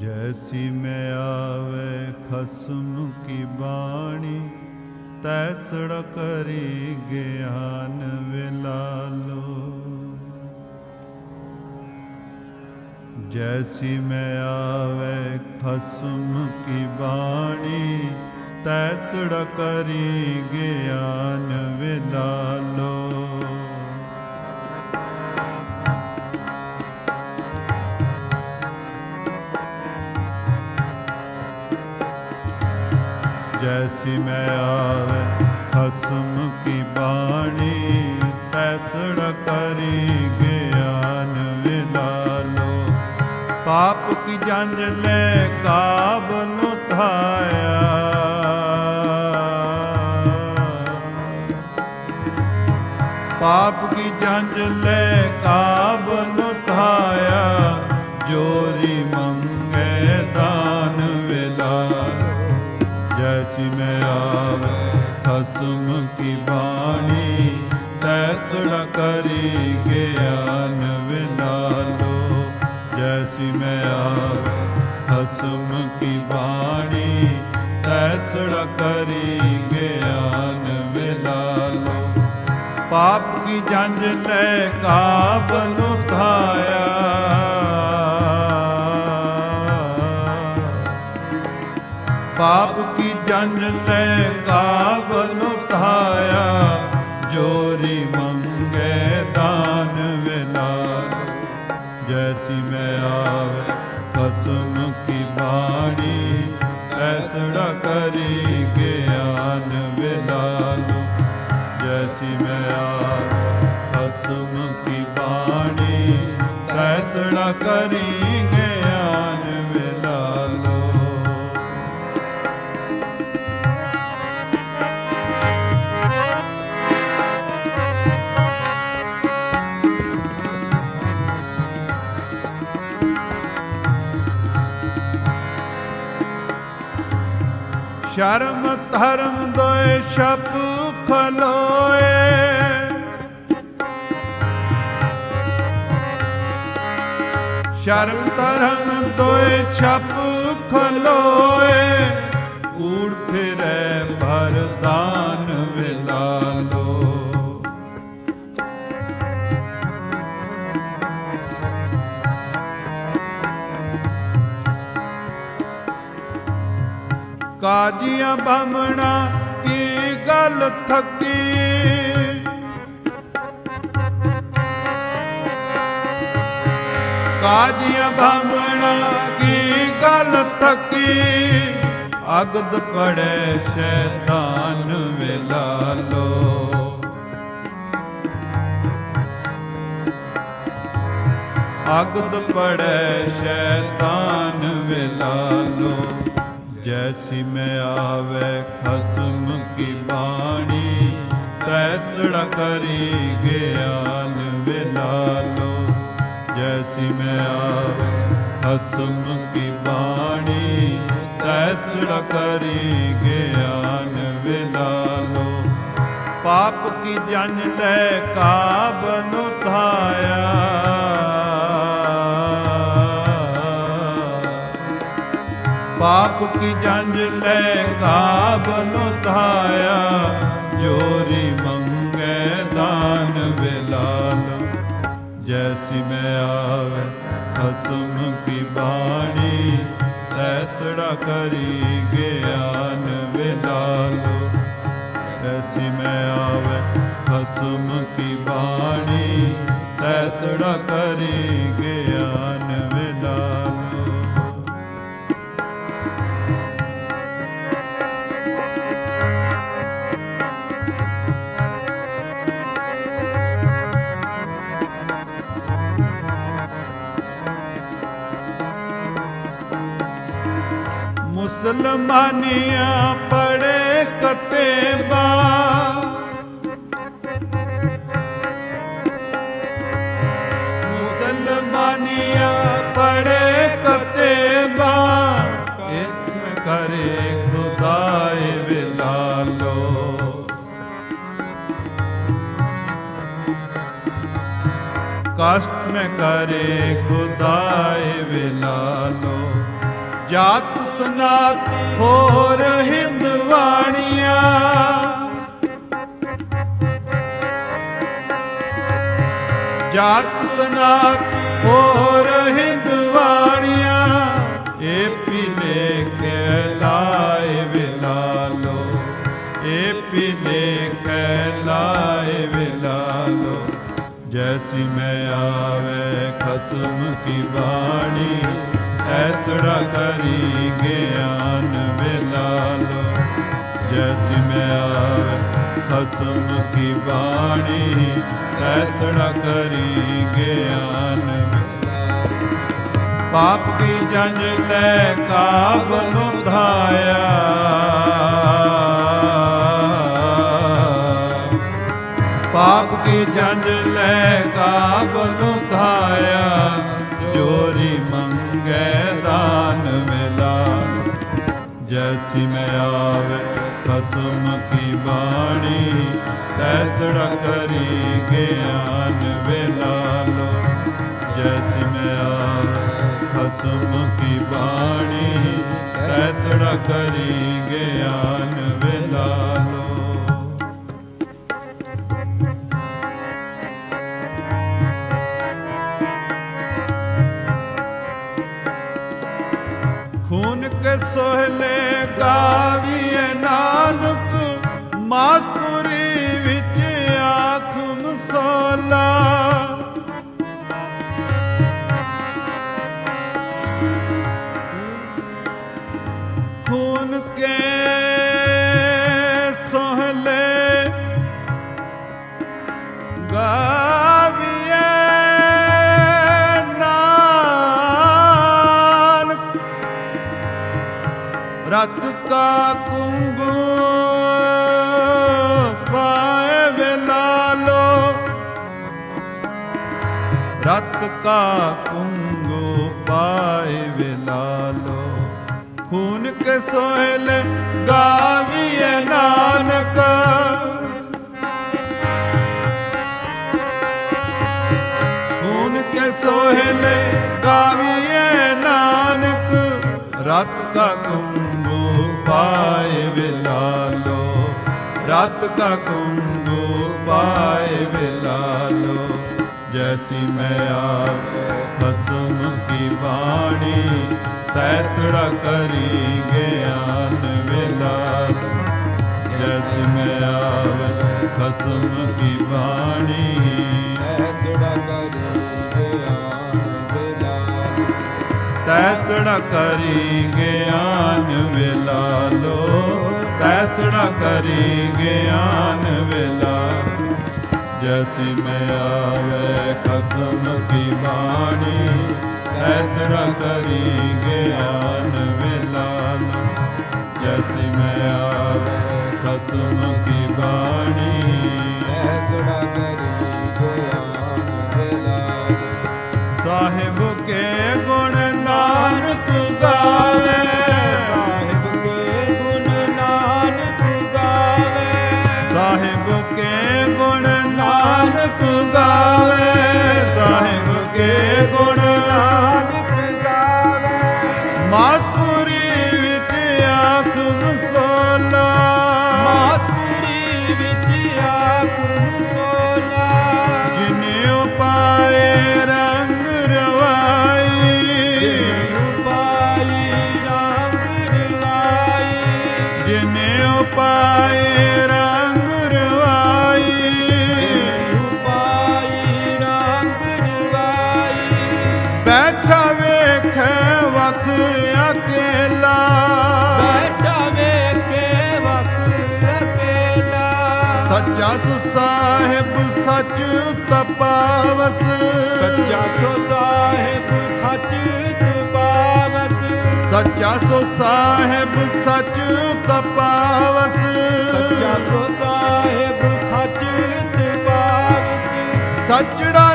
ਜੈਸੀ ਮੈਂ ਆਵੇ ਖਸਮ ਕੀ ਬਾਣੀ ਤੈਸੜ ਕਰੀ ਗਿਆਨ ਵਿਲਾਲੋ ਜੈਸੀ ਮੈਂ ਆਵੇ ਖਸਮ ਕੀ ਬਾਣੀ ਤੈਸੜ ਕਰੀ ਗਿਆਨ ਪਾਪ ਕੀ ਜੰਜ ਲੈ ਕਾਬਲ ਉਠਾਇਆ। ਪਾਪ ਕੀ ਜੰਜ ਲੈ ਕਾਬਲ ਉਠਾਇਆ, ਜੋਰੀ ਮੰਗੇ ਦਾਨ ਵਿਲਾਲੋ ਜੈਸੀ ਮੈਂ ਆਵੇ ਖਸਮ ਕੀ ਬਾਣੀ, ਤੈਸੜਾ ਕਰੀ ਗਿਆਨ ਵਿਲਾਲੋ ਜੈਸੀ ਮੈਂ ਖਸਮ ਕੀ ਬਾਣੀ ਤੈਸੜਾ ਕਰੀ ਗਿਆਨ ਵਿਲਾਲੋ ਪਾਪ ਕੀ ਜੰਜ ਲੈ ਕਾਬਲ ਉਠਾਇਆ। ਪਾਪ ਕੀ ਜੰਜ ਲੈ ਕਾਬਲ ਉਠਾਇਆ। ਜੋਰੀ ਮੰਗੇ ਦਾਨ ਆਵੇ ਕਸਮ ਕੀ ਬਾਣੀ ਐਸੜਾ ਕਰੀ ਗਿਆਨ ਵਿਲਾਲੋ ਜੈਸੀ ਮੈਂ ਆਵੇ ਕਸਮ ਕੀ ਬਾਣੀ ਐਸੜਾ ਕਰੀ ਸ਼ਰਮ ਧਰਮ ਦੋਏ ਛਪ ਖਲੋਏ। ਸ਼ਰਮ ਧਰਮ ਦੋਏ ਛਪ ਖਲੋਏ। ਕੂੜ ਫਿਰੈ ਭਰਦਾਨ ਕਾਜੀਆਂ ਬਾਮਣਾ ਕੀ ਗੱਲ ਥੱਕੀ? ਕਾਜੀਆਂ ਬਾਮਣਾ ਕੀ ਗੱਲ ਥੱਕੀ? ਅਗਦ ਪੜੈ ਸ਼ੈਤਾਨ ਵਿਲਾਲੋ ਅਗਦ ਪੜੈ ਸ਼ੈਤਾਨ ਵਿਲਾਲੋ ਜੈਸੀ ਮੈਂ ਆਵੇ ਖਸਮ ਕੀ ਬਾਣੀ ਤੈਸੜਾ ਕਰੀ ਗਿਆਨ ਵਿਲਾਲੋ ਜੈਸੀ ਮੈਂ ਆਵੇ ਖਸਮ ਕੀ ਬਾਣੀ ਤੈਸੜਾ ਕਰੀ ਗਿਆਨ ਵਿਲਾਲੋ ਪਾਪ ਕੀ ਜਨ ਲੈ ਕਾਬਨ ਉਠਾਇਆ ਪਾਪ ਕੀ ਜੰਜ ਲੈ ਕਾਬਲ ਉਠਾਇਆ ਜੋ ਗੁਲਮਾਨੀਆਂ ਪੜੇ ਕਤੇਬਾ ਮੁਸਲਮਾਨੀਆਂ ਪੜੇ ਕਤੇਬਾ ਇਸਮ ਕਰੇ ਖੁਦਾਏ ਵਿਲਾਲੋ। ਕਸ਼ਟ ਮੈਂ ਕਰੇ ਖੁਦਾਏ ਵਿਲਾਲੋ। ਜਾਤ ਸਨਾਤ ਹੋਰ ਹਿੰਦਵਾਣੀਆਂ ਜਾਤ ਸਨਾਤ ਹੋਰ ਹਿੰਦਵਾਣੀਆਂ ਏ ਪੀਲੇ ਕੇ ਲਾਏ ਵਿਲਾਲੋ ਏ ਪੀਲੇ ਕੇ ਲਾਏ ਵਿਲਾਲੋ ਜੈਸੀ ਮੈਂ ਆਵੇ ਖਸਮ ਕੀ ਬਾਣੀ। ਐਸੜਾ ਕਰੀ ਗਿਆਨ ਵਿਲਾਲੋ ਜੈਸੀ ਮੈਂ ਆਵੇ, ਖਸਮ ਕੀ ਬਾਣੀ, ਐਸੜਾ ਕਰੀ ਗਿਆਨ ਪਾਪ ਕੀ ਜੰਜ ਲੈ ਕਾਬ ਨੂੰ ਪਾਪ ਕੀ ਜੰਜ ਲੈ ਕਾਬ ਨੂੰ ਖਸਮ ਕੀ ਬਾਣੀ ਤੈਸੜਾ ਕਰੀ ਗਿਆਨ ਵੇਲਾ ਲੋ। ਜੈਸੀ ਮੈਂ ਆਵੇ ਖਸਮ ਕੀ ਬਾਣੀ ਤੈਸੜਾ ਕਰੀ ਗਿਆਨ ਵੇਲਾ ਰਤ ਕਾ ਕੁੰਗੂ ਪਾਏ ਵਿਲਾਲੋ ਰਤ ਕਾ ਕੁੰਗੂ ਪਾਏ ਵਿਲਾਲੋ ਖੂਨ ਕੇ ਸੋਹਲ ਗਾਵੀਏ ਨਾਨਕ। ਰਤ ਕਾ ਕੁੰਗੂ ਪਾਏ ਵਿਲਾਲੋ ਜੈਸੀ ਮੈਂ ਆਵੇ ਖਸਮ ਕੀ ਬਾਣੀ, ਤੈਸੜਾ ਕਰੀ ਗਿਆਨ ਵਿਲਾਲੋ ਜੈਸੀ ਮੈਂ ਆਵੇ ਖਸਮ ਕੀ ਬਾਣੀ ਐਸੜਾ ਕਰੀ ਗਿਆਨ ਵਿਲਾਲ ਤੈਸੜਾ ਕਰੀ ਗਿਆਨ ਵਿਲਾਲੋ ਤੈਸੜਾ ਕਰੀ ਗਿਆਨ ਵਿਲਾ। ਜੈਸੀ ਮੈਂ ਆਵੇ ਕਸਮ ਕੀ ਬਾਣੀ, ਤੈਸੜਾ ਕਰੀ ਗਿਆਨ ਵਿਲਾਲੋ ਜੈਸੀ ਮੈਂ ਆਵੇ ਕਸਮ ਕੀ ਬਾਣੀ ਐਸੜਾ ਕਰੀ ਗਿਆਨ ਵਿਲਾਲ ਸਾਹਿਬ ਕੇ ਗੁਣ ਨਾਨਕ ਗਾਵੇ ਸਾਹਿਬ ਕੇ ਸੱਚਾ ਸੁ ਸਾਹਿਬ ਸੱਚ ਤਪਾਵਸ। ਸੱਚਾ ਸੋ ਸਾਹਿਬ ਸੱਚ ਤੁਪਾਵਸ। ਸੱਚਾ ਸੋ ਸਾਹਿਬ ਸੱਚ ਤਪਾਵਸ। ਸੱਚਾ ਸੋ ਸਾਹਿਬ ਸੱਚ ਤੁਪਾਵਸ। ਸੱਚੜਾ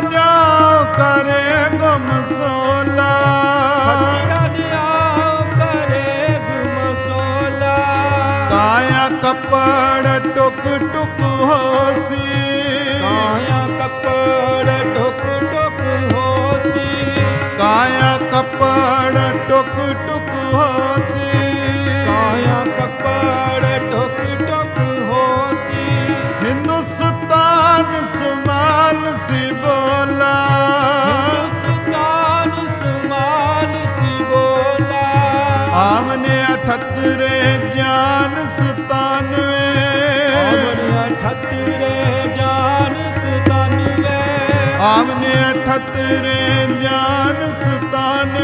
78 ਗਿਆਨ 97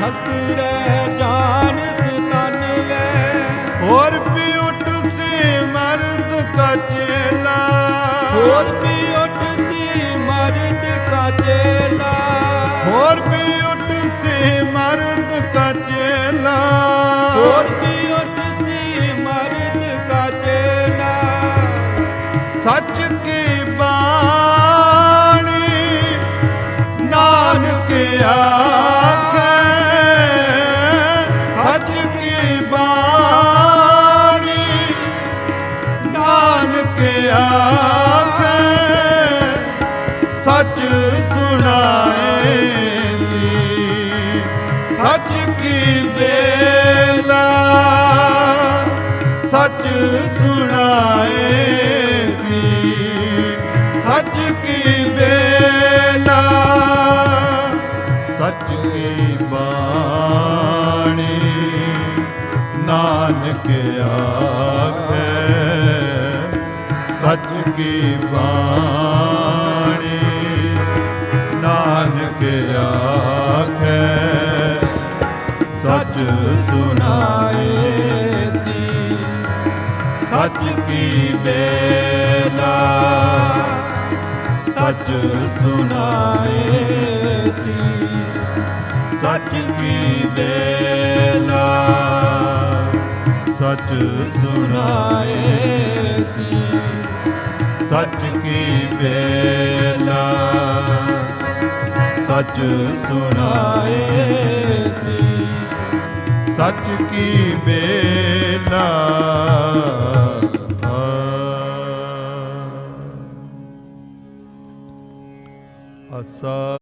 78 ਜਾਨ 97 ਹੋਰ ਵੀ ਉੱਠ ਸੀ ਮਰਦ ਕਾ ਚੇਲਾ ਹੋਰ ਵੀ ਉੱਠ ਸੀ ਮਰਦ ਕਾ ਚੇਲਾ ਹੋਰ ਵੀ ਉੱਠ ਸੀ ਮਰਦ ਕਾ ਚੇਲਾ ਹੋਰ ਵੀ ਉੱਠ ਸੀ ਮਰਦ ਕਾ ਚੇਲਾ ਸੱਚ ਕੀ ਸੱਚ ਕੀ ਬਾਣੀ ਨਾਨਕ ਸੱਚ ਸੁਣਾਏ ਸੱਚ ਕੀ ਬੇਲਾ ਸੱਚ ਕੀ ਬਾਣੀ, ਨਾਨਕ ਆਖੇ, ਸੱਚ ਸੁਣਾਏ ਸੀ, ਸੱਚ ਕੀ ਬੇਲਾ, ਸੱਚ ਸੁਣਾਏ ਸੀ, ਸੱਚ ਕੀ ਬੇਲਾ, ਸੱਚ ਸੁਣਾਏ ਸੀ। ਸੱਚ ਕੀ ਬੇਲਾ ਸੱਚ ਸੁਣਾਏ ਸੀ। ਸੱਚ ਕੀ ਬੇਲਾ ਅਸਾ